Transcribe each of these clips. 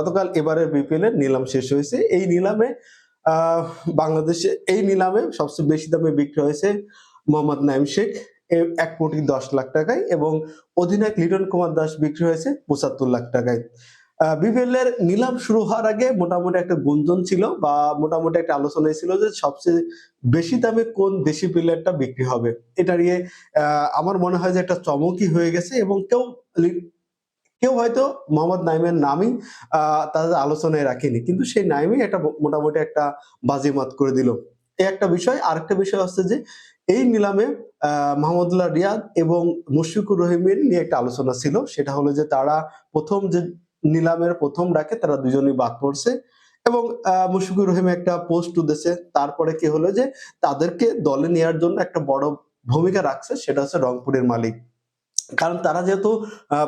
গতকাল এবারের বিপিএল এর নিলাম শেষ হয়েছে। এই নিলামে বাংলাদেশে এই নিলামে সবচেয়ে বেশি দামে বিক্রি হয়েছে মোহাম্মদ নাইম শেখ এক কোটি দশ লাখ টাকায় এবং অধিনায়ক লিটন কুমার দাস বিক্রি হয়েছে পঁচাত্তর লাখ টাকায়। বিপিএল এর নিলাম শুরু হওয়ার আগে মোটামুটি একটা গুঞ্জন ছিল বা মোটামুটি একটা আলোচনা ছিল যে সবচেয়ে বেশি দামে কোন দেশি প্লেয়ারটা বিক্রি হবে। এটা নিয়ে আমার মনে হয় যে একটা চমকই হয়ে গেছে এবং কেউ কেউ হয়তো মোহাম্মদ নাইমের নামই তাদের আলোচনায় রাখেনি। কিন্তু সেই নাইমই একটা মোটামুটি একটা বাজিমাত করে দিল। এই একটা বিষয়। আরেকটা বিষয় হচ্ছে যে, এই নিলামে মাহমুদুল্লাহ রিয়াদ এবং মুশফিকুর রহিমের নিয়ে একটা আলোচনা ছিল। সেটা হলো যে, তারা প্রথম যে নিলামের প্রথম ডাকে তারা দুজনেই বাদ পড়ছে এবং মুশফিকুর রহিম একটা পোস্ট উঠেছে। তারপরে কি হলো যে, তাদেরকে দলে নেওয়ার জন্য একটা বড় ভূমিকা রাখছে। সেটা হচ্ছে রংপুরের মালিক। কারণ তারা যেহেতু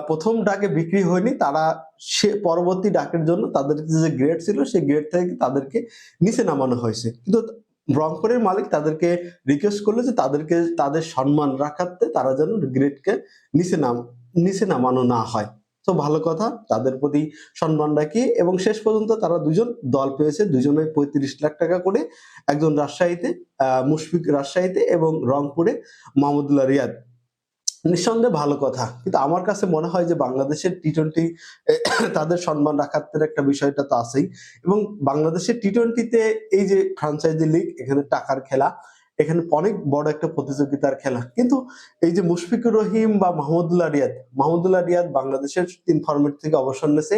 প্রথম ডাকে বিক্রি হয়নি, তারা সে পরবর্তী ডাকের জন্য তাদের যে গ্রেড ছিল, সেই গ্রেড থেকে তাদেরকে নিচে নামানো হয়েছে। কিন্তু রংপুরের মালিক তাদেরকে রিকোয়েস্ট করল যে তাদেরকে, তাদের সম্মান রাখাতে তারা যেন গ্রেডকে নিচে নাম, নিচে নামানো না হয়। তো ভালো কথা, তাদের প্রতি সম্মান রাখি এবং শেষ পর্যন্ত তারা দুজন দল পেয়েছে। দুজনে পঁয়ত্রিশ লাখ টাকা করে একজন রাজশাহীতে মুশফিক রাজশাহীতে এবং রংপুরে মাহমুদুল্লাহ রিয়াদ। নিঃসন্দেহে ভালো কথা। কিন্তু আমার কাছে মনে হয় যে বাংলাদেশের টি টোয়েন্টি তাদের সম্মান রাখার একটা বিষয়টা তো আছেই। এবং বাংলাদেশের টি টোয়েন্টিতে এই যে ফ্রাঞ্চাইজি লিগ এখানে টাকার খেলা এখানে অনেক বড় একটা প্রতিযোগিতার খেলা। কিন্তু এই যে মুশফিকুর রহিম বা মাহমুদুল্লাহ রিয়াদ মাহমুদুল্লাহ রিয়াদ বাংলাদেশের তিন ফরম্যাট থেকে অবসর নিয়েছে।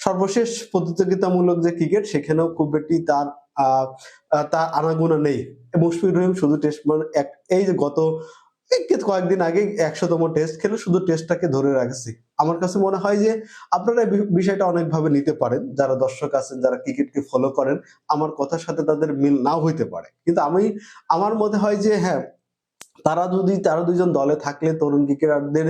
সর্বশেষ প্রতিযোগিতামূলক যে ক্রিকেট সেখানেও খুব বেশি তার আহ, তার আনাগোনা নেই। মুশফিকুর রহিম শুধু টেস্ট এক এই যে গত কয়েকদিন আগে একশোতম টেস্ট খেলে, শুধু টেস্টটাকে ধরে রাখছি। আমার কাছে মনে হয় যে আপনারা বিষয়টা অনেকভাবে নিতে পারেন। যারা দর্শক আছেন, যারা ক্রিকেটকে ফলো করেন, আমার কথার সাথে তাদের মিল নাও হইতে পারে। কিন্তু আমি, আমার মনে হয় যে হ্যাঁ তারা যদি, তারা দুজন দলে থাকলে তরুণ ক্রিকেটারদের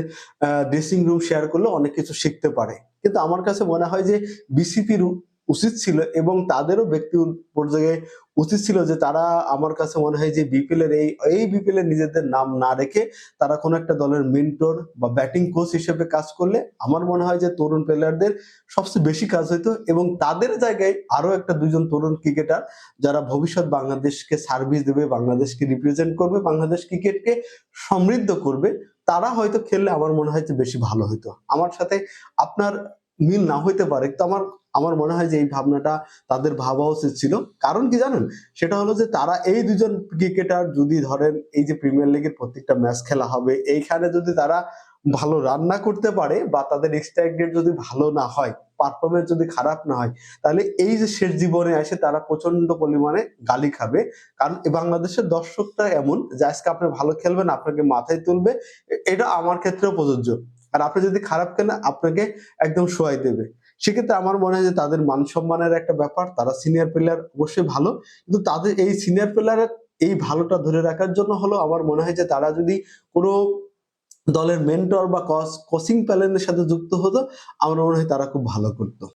ড্রেসিং রুম শেয়ার করলে অনেক কিছু শিখতে পারে। কিন্তু আমার কাছে মনে হয় যে বিসিপির উচিত ছিল এবং তাদেরও ব্যক্তি পর্যায়ে উচিত ছিল যে তারা আমার কাছে মনে হয় যে বিপিএল এর এই এই বিপিএল এর নিজেদের নাম না রেখে তারা কোনো একটা দলের মেন্টর বা ব্যাটিং কোচ হিসেবে কাজ করলে আমার মনে হয় যে তরুণ প্লেয়ারদের সবচেয়ে বেশি কাজ হইতো এবং তাদের জায়গায় আরও একটা দুজন তরুণ ক্রিকেটার যারা ভবিষ্যৎ বাংলাদেশকে সার্ভিস দেবে, বাংলাদেশকে রিপ্রেজেন্ট করবে, বাংলাদেশ ক্রিকেটকে সমৃদ্ধ করবে, তারা হয়তো খেললে আমার মনে হয় যে বেশি ভালো হতো আমার সাথে আপনার মিল না হইতে পারে, তো আমার আমার মনে হয় যে এই ভাবনাটা তাদের ভাবা উচিত ছিল। কারণ কি জানেন? সেটা হলো যে তারা এই দুজন ক্রিকেটার যদি ধরেন এই যে প্রিমিয়ার লিগের প্রত্যেকটা ম্যাচ খেলা হবে, এইখানে যদি তারা ভালো রান্না করতে পারে বা তাদের রেট যদি ভালো না হয় পারফরমেন্স যদি খারাপ না হয়, তাহলে এই যে শেষ জীবনে এসে তারা প্রচণ্ড পরিমাণে গালি খাবে। কারণ বাংলাদেশের দর্শকটা এমন যে আজকে আপনি ভালো খেলবেন, আপনাকে মাথায় তুলবে এটা আমার ক্ষেত্রেও প্রযোজ্য। আর আপনি যদি খারাপ খেলে আপনাকে একদম শোয়াই দেবে। সেক্ষেত্রে আমার মনে হয় যে তাদের মান সম্মানের একটা ব্যাপার, তারা সিনিয়র প্লেয়ার অবশ্যই ভালো, কিন্তু তাদের এই সিনিয়র প্লেয়ারের এই ভালোটা ধরে রাখার জন্য হলো আমার মনে হয় যে তারা যদি কোনো দলের মেন্টর বা কোচিং প্যালেনের সাথে যুক্ত হতো, আমার মনে হয় তারা খুব ভালো করতো।